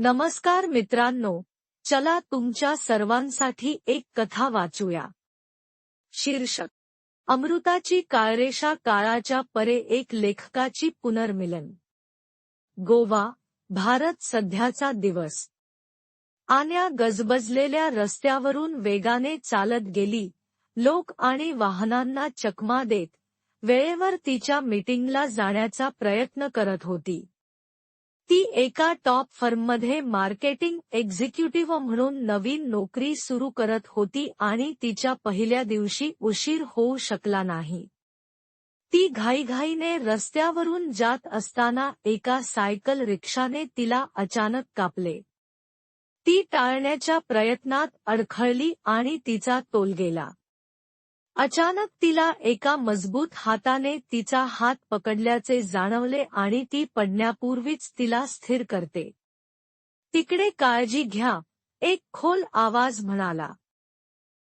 नमस्कार मित्रांनो चला तुमच्या सर्वांसाठी एक कथा वाचूया. शीर्षक अमृताची काळरेषा काळाच्या परे एक लेखकाची पुनर्मिलन. गोवा भारत सध्याचा दिवस. आण्या गजबजलेल्या रस्त्यावरून वेगाने चालत गेली लोक आणि वाहनांना चकमा देत वेळेवर तिच्या मीटिंगला जाण्याचा प्रयत्न करत होती. ती एका टॉप फर्ममध्ये मार्केटिंग एक्झिक्युटिव्ह म्हणून नवीन नोकरी सुरू करत होती आणि तिच्या पहिल्या दिवशी उशीर होऊ शकला नाही. ती घाईघाईने रस्त्यावरून जात असताना एका सायकल रिक्षाने तिला अचानक कापले. ती टाळण्याच्या प्रयत्नात अडखळली आणि तिचा तोल गेला. अचानक तिला एका मजबूत हाताने तिचा हात पकडल्याचे जाणवले आणि ती पडण्यापूर्वीच तिला स्थिर करते. तिकडे काळजी घ्या एक खोल आवाज म्हणाला.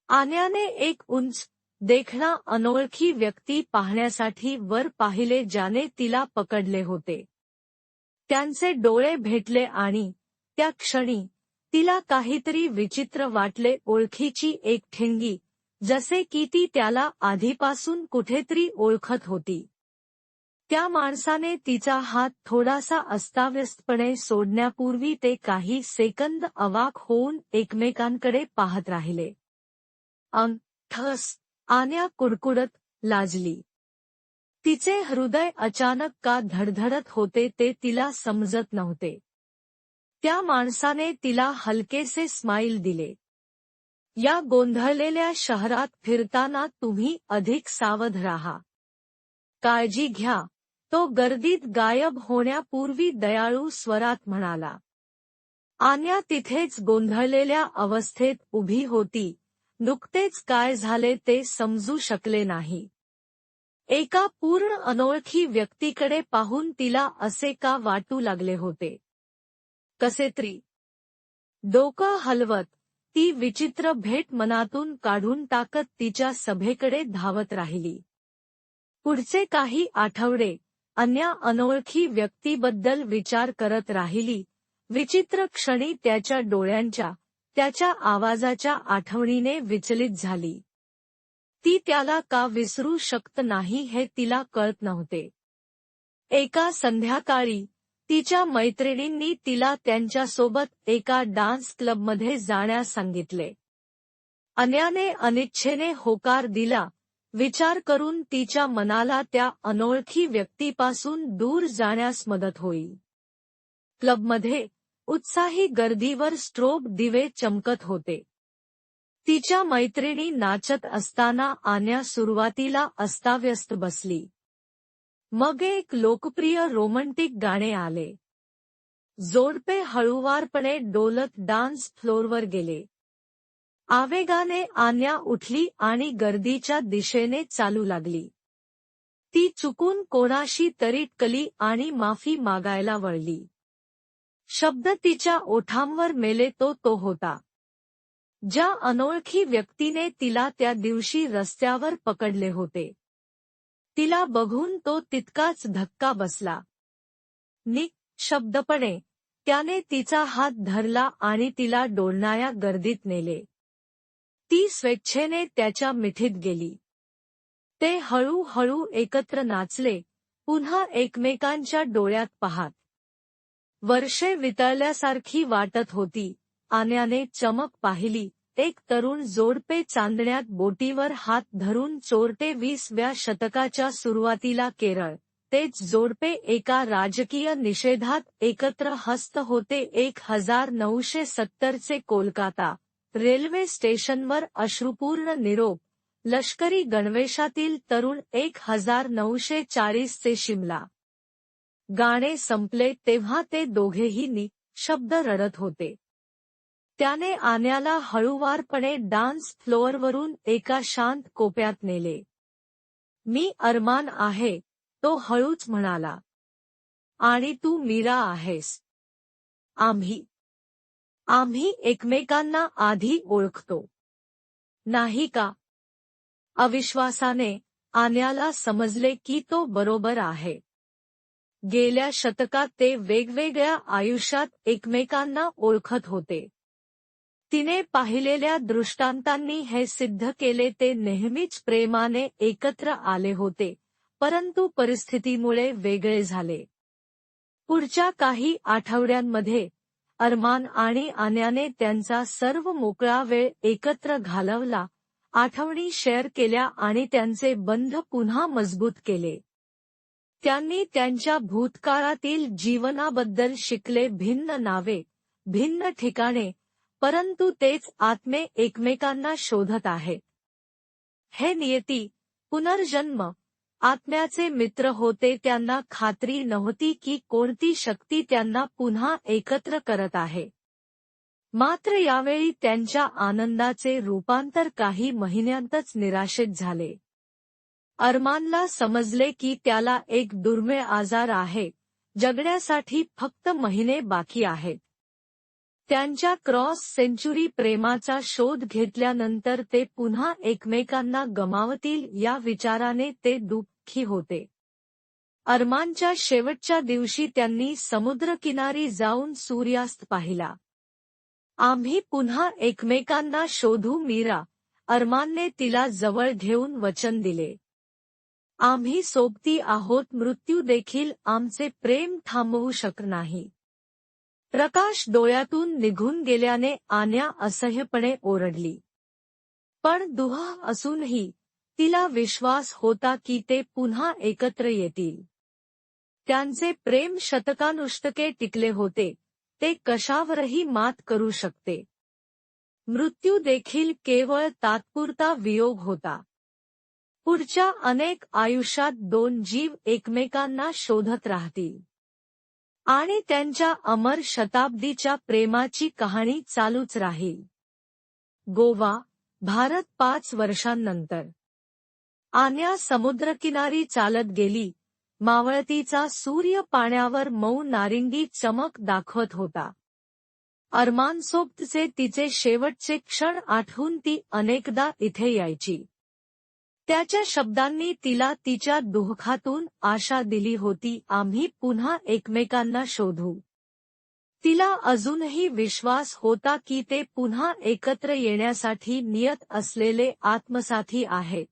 आन्याने एक उंच देखणा अनोळखी व्यक्ती पाहण्यासाठी वर पाहिले ज्याने तिला पकडले होते. त्यांचे डोळे भेटले आणि त्या क्षणी तिला काहीतरी विचित्र वाटले ओळखीची एक ठिणगी जसे की ती त्याला आधीपासून कुठेतरी ओळखत होती. त्या माणसाने तिचा हात थोडासा अस्ताव्यस्तपणे सोडण्यापूर्वी ते काही सेकंद अवाक होऊन एकमेकांकडे पाहत राहिले. अंग ठस आण्या कुडकुडत लाजली. तिचे हृदय अचानक का धडधडत होते ते तिला समजत नव्हते. त्या माणसाने तिला हलकेसे स्माईल दिले. या गोंधळलेल्या शहरात फिरताना तुम्ही अधिक सावध राहा. काळजी घ्या. तो गर्दीत गायब होण्यापूर्वी दयाळू स्वरात म्हणाला. आन्या तिथेच गोंधळलेल्या अवस्थेत उभी होती. नुकतेच काय झाले ते समजू शकले नाही. एका पूर्ण अनोळखी व्यक्तीकडे पाहून तिला असे का वाटू लागले होते? कसेत्री डोकं हलवत. ती विचित्र भेट मनातून काढून टाकत तिच्या सभेकडे धावत राहिली. पुढचे काही आठवडे अन्या अनोळखी व्यक्तीबद्दल विचार करत राहिली. विचित्र क्षणी त्याच्या डोळ्यांच्या त्याच्या आवाजाच्या आठवणीने विचलित झाली. ती त्याला का विसरू शकत नाही हे तिला कळत नव्हते. एका संध्याकाळी तिच्या मैत्रिणींनी तिला त्यांच्यासोबत एका डान्स क्लबमध्ये जाण्यास सांगितले. अन्याने अनिच्छेने होकार दिला. विचार करून तिच्या मनाला त्या अनोळखी व्यक्तीपासून दूर जाण्यास मदत होईल क्लबमध्ये उत्साही गर्दीवर स्ट्रोब दिवे चमकत होते. तिच्या मैत्रिणी नाचत असताना आन्या सुरुवातीला अस्ताव्यस्त बसली. मग एक लोकप्रिय रोमँटिक गाणे आले. जोडपे हळूवारपणे डोलत डान्स फ्लोरवर गेले. आवेगाने आन्या उठली आणि गर्दीच्या दिशेने चालू लागली. ती चुकून कोणाशी तरी कली आणि माफी मागायला वळली. शब्द तिच्या ओठांवर मेले तो तो होता. ज्या अनोळखी व्यक्तीने तिला त्या दिवशी रस्त्यावर पकडले होते. तिला बघून तो तितकाच धक्का बसला. निक शब्दपणे त्याने तिचा हात धरला आणि तिला डोलणाऱ्या गर्दीत नेले. ती स्वेच्छेने त्याच्या मिठीत गेली. ते हळूहळू एकत्र नाचले पुन्हा एकमेकांच्या डोळ्यात पाहात. वर्षे वितळल्यासारखी वाटत होती आण्याने चमक पाहिली एक तरुण जोडपे चांदण्यात बोटीवर हात धरून चोरटे वीसव्या शतकाच्या सुरुवातीला केरळ. तेच जोडपे एका राजकीय निषेधात एकत्र हस्त होते एक हजार नऊशे सत्तरचे कोलकाता. रेल्वे स्टेशनवर अश्रुपूर्ण निरोप. लष्करी गणवेशातील तरुण एक हजार नऊशे चाळीसचे शिमला. गाणे संपले तेव्हा ते दोघेही नि शब्द रडत होते. त्याने आण्याला हळूवारपणे डान्स फ्लोअरवरून एका शांत कोप्यात नेले. मी अरमान आहे तो हळूच म्हणाला. आणि तू मीरा आहेस. आम्ही आम्ही एकमेकांना आधी ओळखतो. नाही का? अविश्वासाने आण्याला समजले की तो बरोबर आहे. गेल्या शतकात ते वेगवेगळ्या आयुष्यात एकमेकांना ओळखत होते. तिने पाहिलेल्या दृष्टांतांनी हे सिद्ध केले ते नेहमीच प्रेमाने एकत्र आले होते परंतु परिस्थितीमुळे वेगळे झाले. पुढच्या काही आठवड्यांमध्ये अरमान आणि आन्याने त्यांचा सर्व मोकळा वेळ एकत्र घालवला आठवणी शेअर केल्या आणि त्यांचे बंध पुन्हा मजबूत केले. त्यांनी त्यांच्या भूतकाळातील जीवनाबद्दल शिकले भिन्न नावे भिन्न ठिकाणे परंतु तेच आत्मे एकमेकांना शोधत आहेत. हे नियती पुनर्जन्म आत्म्याचे मित्र होते त्यांना खात्री नव्हती की कोणती शक्ती त्यांना पुन्हा एकत्र करत आहे. मात्र यावेळी त्यांच्या आनंदाचे रूपांतर काही महिन्यांतच निराशेत झाले. अरमानला समजले की त्याला एक दुर्मिळ आजार आहे जगण्यासाठी फक्त महिने बाकी आहेत. त्यांच्या क्रॉस सेंचुरी प्रेमाचा शोध घेतल्यानंतर ते पुन्हा एकमेकांना गमावतील या विचाराने ते दुःखी होते. अरमानच्या शेवटच्या दिवशी त्यांनी समुद्रकिनारी जाऊन सूर्यास्त पाहिला. आम्ही पुन्हा एकमेकांना शोधू मीरा. अरमानने तिला जवळ घेऊन वचन दिले. आम्ही सोबती आहोत मृत्यू देखील आमचे प्रेम थांबवू शक नाही. प्रकाश डोळ्यातून निघून गेल्याने आन्या असह्यपणे ओरडली. पण दुहा असूनही तिला विश्वास होता की ते पुन्हा एकत्र येतील. त्यांचे प्रेम शतकानुष्टके टिकले होते. ते कशावरही मात करू शकते. मृत्यू देखील केवळ तात्पुरता वियोग होता. पुढच्या अनेक आयुष्यात दोन जीव एकमेकांना शोधत राहतील. आणि त्यांच्या अमर शताब्दीच्या प्रेमाची कहाणी चालूच राहील. गोवा भारत पाच वर्षांनंतर. आन्या समुद्रकिनारी चालत गेली मावळतीचा सूर्य पाण्यावर मऊ नारिंगी चमक दाखवत होता. अरमानसोबतचे तिचे शेवटचे क्षण आठवून ती अनेकदा इथे यायची. त्याच्या शब्दांनी तिला तिच्या दुःखातून आशा दिली होती आम्ही पुन्हा एकमेकांना शोधू. तिला अजूनही विश्वास होता की ते पुन्हा एकत्र येण्यासाठी नियत असलेले आत्मसाथी आहेत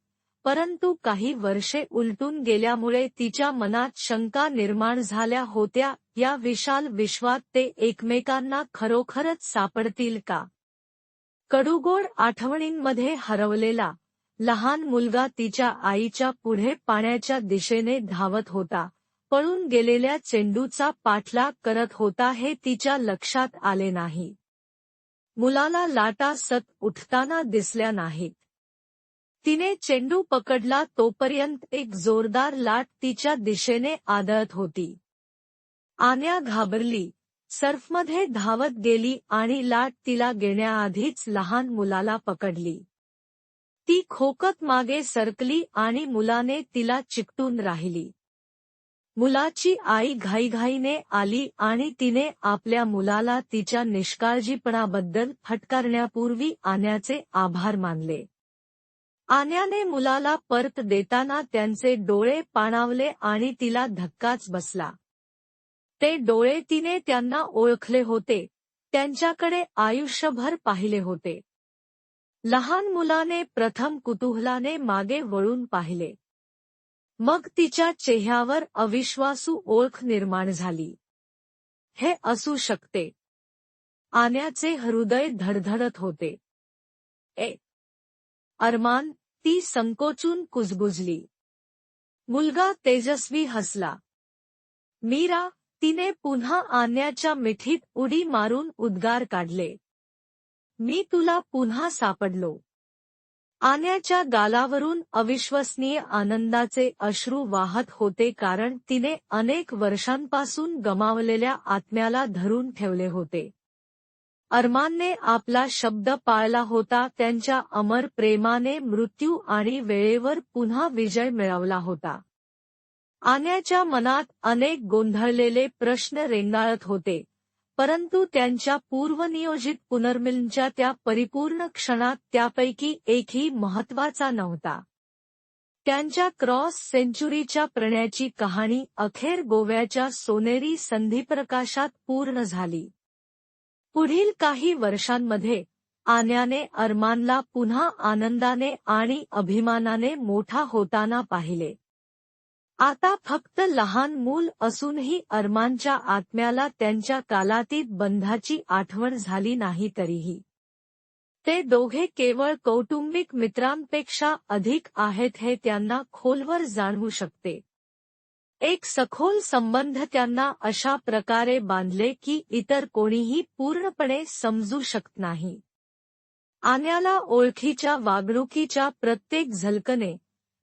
परंतु काही वर्षे उलटून गेल्यामुळे तिच्या मनात शंका निर्माण झाल्या होत्या या विशाल विश्वात ते एकमेकांना खरोखरच सापडतील का? कडूगोड आठवणींमध्ये हरवलेला लहान मुलगा तिच्या आईच्या पुढे पाण्याच्या दिशेने धावत होता. पळून गेलेल्या चेंडूचा पाठलाग करत होता हे तिच्या लक्षात आले नाही. मुलाला लाटा सत उठताना दिसल्या नाहीत. तिने चेंडू पकडला तोपर्यंत एक जोरदार लाट तिच्या दिशेने आदळत होती. आन्या घाबरली. सर्फमध्ये धावत गेली आणि लाट तिला घेण्याआधीच लहान मुलाला पकडली. ती खोकत मागे सरकली आणि मुलाने तिला चिकटून राहिली. मुलाची आई घाईघाईने आली आणि तिने आपल्या मुलाला तिच्या निष्काळजीपणाबद्दल फटकारण्यापूर्वी आण्याचे आभार मानले. आण्याने मुलाला परत देताना त्यांचे डोळे पाणावले आणि तिला धक्काच बसला. ते डोळे तिने त्यांना ओळखले होते त्यांच्याकडे आयुष्यभर पाहिले होते. लहान मुलाने प्रथम कुतूहलाने मागे वळून पाहिले. मग तिच्या चेहऱ्यावर अविश्वासू ओळख निर्माण झाली. हे असू शकते. आण्याचे हृदय धडधडत होते. ए. अरमान ती संकोचून कुजबुजली. मुलगा तेजस्वी हसला. मीरा तिने पुन्हा आण्याच्या मिठीत उडी मारून उद्गार काढले. मी तुला पुन्हा सापडलो. आण्याच्या गालावरून अविश्वसनीय आनंदाचे अश्रू वाहत होते कारण तिने अनेक वर्षांपासून गमावलेल्या आत्म्याला धरून ठेवले होते. अरमानने आपला शब्द पाळला होता त्यांच्या अमर प्रेमाने मृत्यू आणि वेळेवर पुन्हा विजय मिळवला होता. आण्याच्या मनात अनेक गोंधळलेले प्रश्न रेंगाळत होते. परंतु त्यांच्या पूर्वनियोजित पुनर्मिलनच्या त्या परिपूर्ण क्षणात त्यापैकी एकही महत्त्वाचा नव्हता. त्यांच्या क्रॉस सेंचुरीच्या प्रण्याची कहाणी अखेर गोव्याच्या सोनेरी संधीप्रकाशात पूर्ण झाली. पुढील काही वर्षांमध्ये आन्याने अरमानला पुन्हा आनंदाने आणि अभिमानाने मोठा होताना पाहिले. आता फक्त लहान मूल असूनही अरमानच्या आत्म्याला त्यांच्या कालातीत बंधाची आठवण झाली नाही तरीही. ते दोघे केवळ कौटुंबिक मित्रांपेक्षा अधिक आहेत हे त्यांना खोलवर जाणवू शकते. एक सखोल संबंध त्यांना अशा प्रकारे बांधले की इतर कोणीही पूर्णपणे समजू शकत नाही. आन्याला ओळखीच्या वागणुकीच्या प्रत्येक झलकने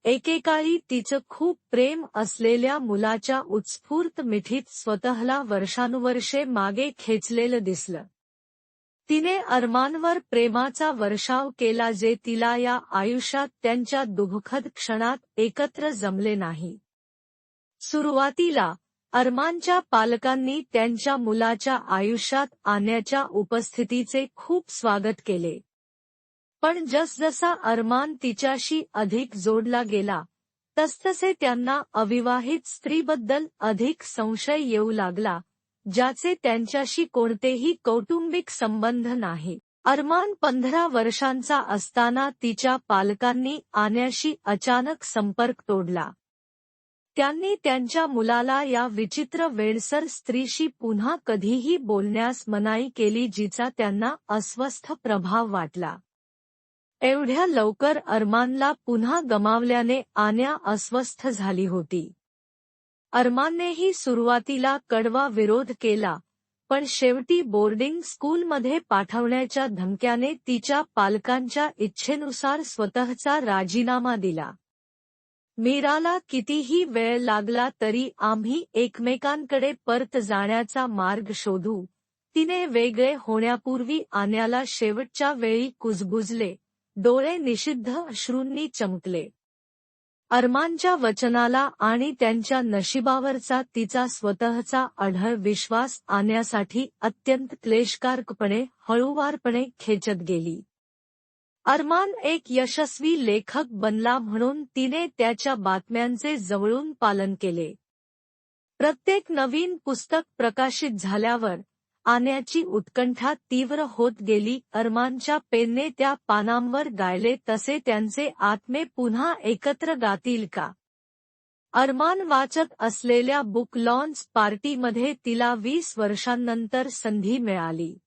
एकेकाळी तिचं खूप प्रेम असलेल्या मुलाच्या उत्स्फूर्त मिठीत स्वतःला वर्षानुवर्षे मागे खेचलेलं दिसलं. तिने अरमानवर प्रेमाचा वर्षाव केला जे तिला या आयुष्यात त्यांच्या दुःखद क्षणात एकत्र जमले नाही. सुरुवातीला अरमानच्या पालकांनी त्यांच्या मुलाच्या आयुष्यात आणण्याच्या उपस्थितीचे खूप स्वागत केले. पण जसजसा अरमान तिच्याशी अधिक जोडला गेला तसतसे त्यांना अविवाहित स्त्रीबद्दल अधिक संशय येऊ लागला ज्याचे त्यांच्याशी कोणतेही कौटुंबिक संबंध नाही. अरमान पंधरा वर्षांचा असताना तिच्या पालकांनी आण्याशी अचानक संपर्क तोडला. त्यांनी त्यांच्या मुलाला या विचित्र वेळसर स्त्रीशी पुन्हा कधीही बोलण्यास मनाई केली जिचा त्यांना अस्वस्थ प्रभाव वाटला. एवढ्या लवकर अरमानला पुन्हा गमावल्याने आन्या अस्वस्थ झाली होती. अरमाननेही सुरुवातीला कडवा विरोध केला पण शेवटी बोर्डिंग स्कूलमध्ये पाठवण्याच्या धमक्याने तिच्या पालकांच्या इच्छेनुसार स्वतःचा राजीनामा दिला. मीराला कितीही वेळ लागला तरी आम्ही एकमेकांकडे परत जाण्याचा मार्ग शोधू तिने वेगळे होण्यापूर्वी आण्याला शेवटच्या वेळी कुजबुजले डोळे निषिद्ध अश्रूंनी चमकले. अरमानच्या वचनाला आणि त्यांच्या नशिबावरचा तिचा स्वतःचा अढळ विश्वास आणण्यासाठी अत्यंत क्लेशकारकपणे हळूवारपणे खेचत गेली. अरमान एक यशस्वी लेखक बनला म्हणून तिने त्याच्या बातम्यांचे जवळून पालन केले. प्रत्येक नवीन पुस्तक प्रकाशित झाल्यावर आण्याची उत्कंठा तीव्र होत गेली. अरमानच्या पेनने त्या पानांवर गायले तसे त्यांचे आत्मे पुन्हा एकत्र गातील का? अरमान वाचत असलेल्या बुक लॉन्च पार्टीमध्ये तिला वीस वर्षांनंतर संधी मिळाली.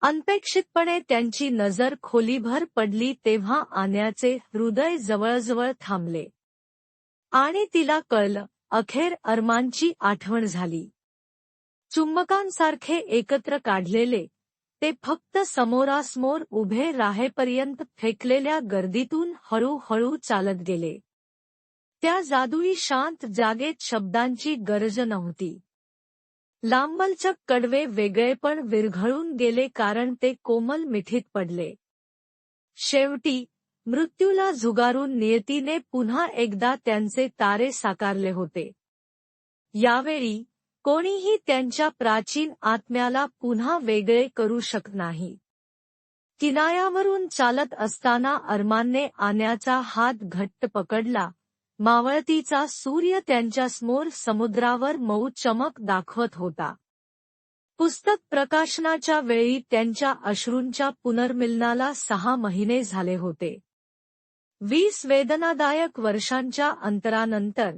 अनपेक्षितपणे त्यांची नजर खोलीभर पडली तेव्हा आण्याचे हृदय जवळजवळ थांबले. आणि तिला कळलं अखेर अरमानची आठवण झाली. चुंबकांसारखे एकत्र काढलेले ते फक्त समोरासमोर उभे राहेपर्यंत फेकलेल्या गर्दीतून हळूहळू चालत गेले. त्या जादुई शांत जागेत शब्दांची गरज नव्हती. लांबलचक कडवे वेगळेपण विरघळून गेले कारण ते कोमल मिठीत पडले. शेवटी मृत्यूला झुगारून नियतीने पुन्हा एकदा त्यांचे तारे साकारले होते. यावेळी कोणीही त्यांच्या प्राचीन आत्म्याला पुन्हा वेगळे करू शकत नाही. किनायावरून चालत असताना अरमानने आण्याचा हात घट्ट पकडला. मावळतीचा सूर्य त्यांच्यासमोर समुद्रावर मऊ चमक दाखवत होता. पुस्तक प्रकाशनाच्या वेळी त्यांच्या अश्रूंच्या पुनर्मिलनाला सहा महिने झाले होते. वीस वेदनादायक वर्षांच्या अंतरानंतर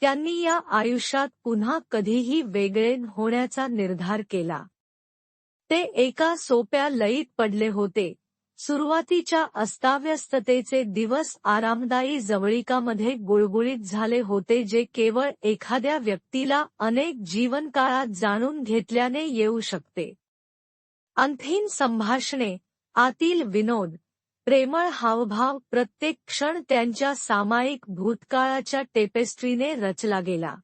त्यांनी या आयुष्यात पुन्हा कधीही वेगळे होण्याचा निर्धार केला. ते एका सोप्या लईत पडले होते. सुरुवातीच्या अस्ताव्यस्ततेचे दिवस आरामदायी जवळिकामध्ये गुळगुळीत झाले होते जे केवळ एखाद्या व्यक्तीला अनेक जीवनकाळात जाणून घेतल्याने येऊ शकते. अंथीन संभाषणे आतील विनोद. प्रेमळ हावभाव प्रत्येक क्षण त्यांच्या सामायिक भूतकाळाच्या टेपेस्ट्रीने रचला गेला.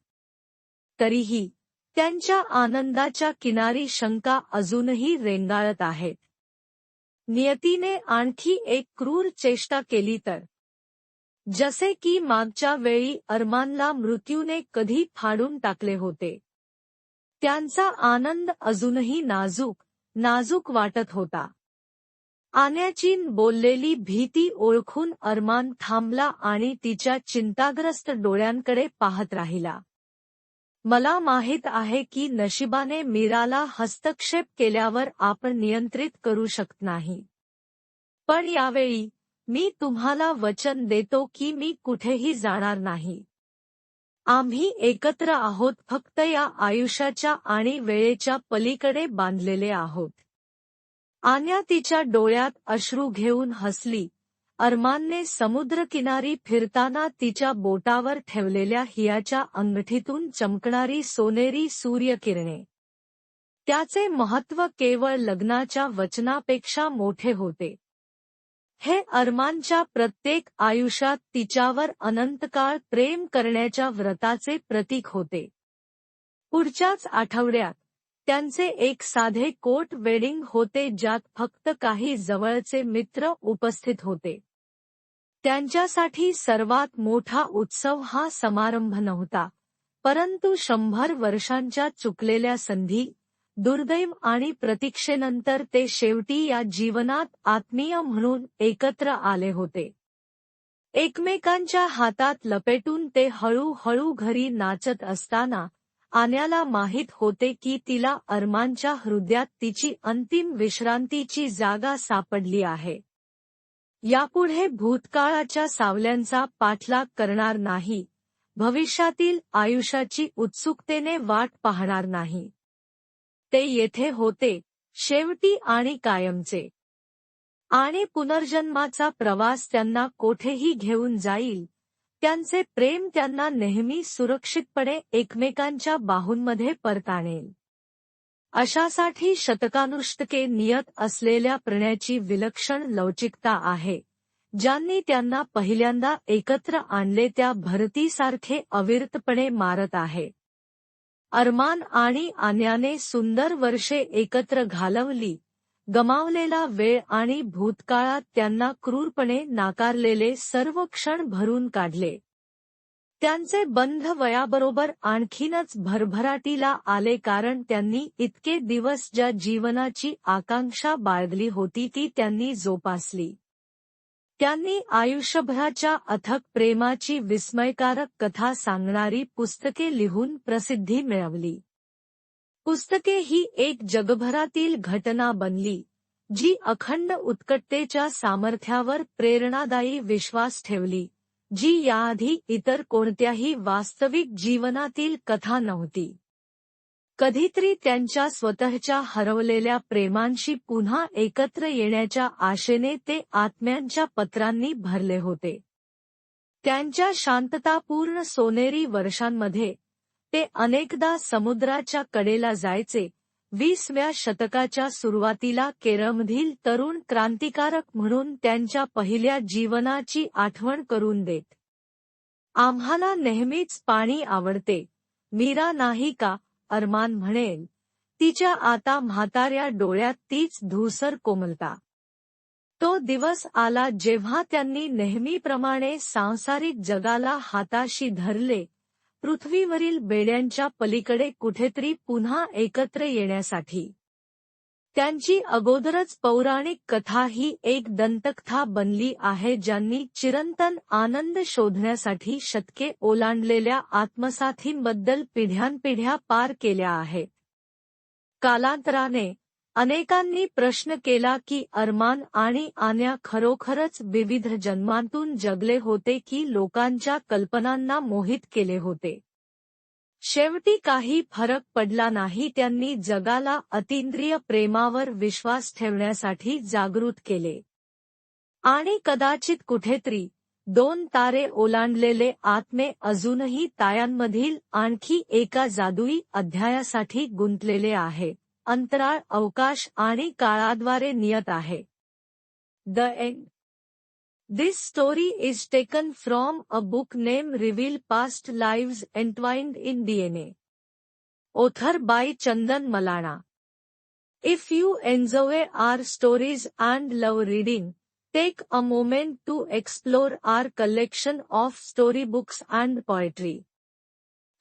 तरीही त्यांच्या आनंदाच्या किनारी शंका अजूनही रेंगाळत आहेत. नियतीने आणखी एक क्रूर चेष्टा केली तर. जसे की मागच्या वेळी अरमानला मृत्यूने कधी फाडून टाकले होते. त्यांचा आनंद अजूनही नाजूक नाजूक वाटत होता. आन्याचीन बोललेली भीती ओळखून अरमान थांबला आणि तिच्या चिंताग्रस्त डोळ्यांकडे पाहत राहिला. मला माहीत आहे की नशिबाने मीराला हस्तक्षेप केल्यावर आपण नियंत्रित करू शकत नाही. पण यावेळी मी तुम्हाला वचन देतो की मी कुठेही जाणार नाही. आम्ही एकत्र आहोत फक्त या आयुष्याच्या आणि वेळेच्या पलीकडे बांधलेले आहोत. आन्या तिच्या डोळ्यात अश्रू घेऊन हसली. अरमानने समुद्रकिनारी फिरताना तिच्या बोटावर ठेवलेल्या हियाच्या अंगठीतून चमकणारी सोनेरी सूर्यकिरणे. त्याचे महत्त्व केवळ लग्नाच्या वचनापेक्षा मोठे होते. हे अरमानच्या प्रत्येक आयुष्यात तिच्यावर अनंतकाळ प्रेम करण्याच्या व्रताचे प्रतीक होते. पुढच्याच आठवड्यात त्यांचे एक साधे कोट वेडिंग होते ज्यात फक्त काही जवळचे मित्र उपस्थित होते. त्यांच्यासाठी सर्वात मोठा उत्सव हा समारंभ नव्हता. परंतु शंभर वर्षांच्या चुकलेल्या संधी दुर्दैव आणि प्रतीक्षेनंतर ते शेवटी या जीवनात आत्मीय म्हणून एकत्र आले होते. एकमेकांच्या हातात लपेटून ते हळूहळू घरी नाचत असताना आन्याला माहीत होते की तिला अरमानच्या हृदयात तिची अंतिम विश्रांतीची जागा सापडली आहे. यापुढे भूतकाळाच्या सावल्यांचा पाठलाग करणार नाही. भविष्यातील आयुष्याची उत्सुकतेने वाट पाहणार नाही. ते येथे होते शेवटी आणि कायमचे. आणि पुनर्जन्माचा प्रवास त्यांना कोठेही घेऊन जाईल. त्यांचे प्रेम त्यांना नेहमी सुरक्षितपणे एकमेकांच्या बाहूंमध्ये परताणेल अशासाठी शतकानुष्टके नियत असलेल्या प्रणयाची विलक्षण लवचिकता आहे ज्यांनी त्यांना पहिल्यांदा एकत्र आणले त्या भरतीसारखे अविरतपणे मारत आहे. अरमान आणि आन्याने सुंदर वर्षे एकत्र घालवली गमावलेला वेळ आणि भूतकाळात त्यांना क्रूरपणे नाकारलेले सर्व क्षण भरून काढले. त्यांचे बंध वयाबरोबर आणखीनच भरभराटीला आले कारण त्यांनी इतके दिवस ज्या जीवनाची आकांक्षा बाळगली होती ती त्यांनी जोपासली. त्यांनी आयुष्यभराच्या अथक प्रेमाची विस्मयकारक कथा सांगणारी पुस्तके लिहून प्रसिद्धी मिळवली. पुस्तके ही एक जगभरातील घटना बनली जी अखंड उत्कटतेच्या सामर्थ्यावर प्रेरणादायी विश्वास ठेवली जी याआधी इतर कोणत्याही वास्तविक जीवनातील कथा नव्हती. कधीतरी त्यांच्या स्वतःच्या हरवलेल्या प्रेमांशी पुन्हा एकत्र येण्याच्या आशेने ते आत्म्यांच्या पत्रांनी भरले होते. त्यांच्या शांततापूर्ण सोनेरी वर्षांमध्ये ते अनेकदा समुद्राच्या कडेला जायचे. वीसव्या शतकाच्या सुरुवातीला केरळमधील तरुण क्रांतिकारक म्हणून त्यांच्या पहिल्या जीवनाची आठवण करून देत. आम्हाला नेहमीच पाणी आवडते. मीरा नाही का? अरमान म्हणेल. तिच्या आता म्हाताऱ्या डोळ्यात तीच धूसर कोमलता. तो दिवस आला जेव्हा त्यांनी नेहमीप्रमाणे सांसारिक जगाला हाताशी धरले. पृथ्वीवरील बेड्यांच्या पलीकडे कुठेतरी पुन्हा एकत्र येण्यासाठी. त्यांची अगोदरच पौराणिक कथा ही एक दंतकथा बनली आहे ज्यांनी चिरंतन आनंद शोधण्यासाठी शतके ओलांडलेल्या आत्मसाथींबद्दल पिढ्यानपिढ्या पार केल्या आहेत. कालांतराने अनेकांनी प्रश्न केला की अरमान आणि आन्या खरोखरच विविध जन्मांतून जगले होते की लोकांच्या कल्पनांना मोहित केले होते. शेवटी काही फरक पडला नाही त्यांनी जगाला अतिंद्रिय प्रेमावर विश्वास ठेवण्यासाठी जागृत केले. आणि कदाचित कुठेतरी दोन तारे ओलांडलेले आत्मे अजूनही तायांमधील आणखी एका जादुई अध्यायासाठी गुंतलेले आहेत. अंतराळ अवकाश आणि काळाद्वारे नियत आहे. The end this story is taken from a book name reveal past live entwined in DNA author by Chandan Malana if you enjoy our stories and love reading take a moment to explore our collection of story books and poetry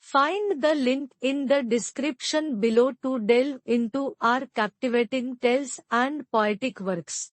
Find the link in the description below to delve into our captivating tales and poetic works.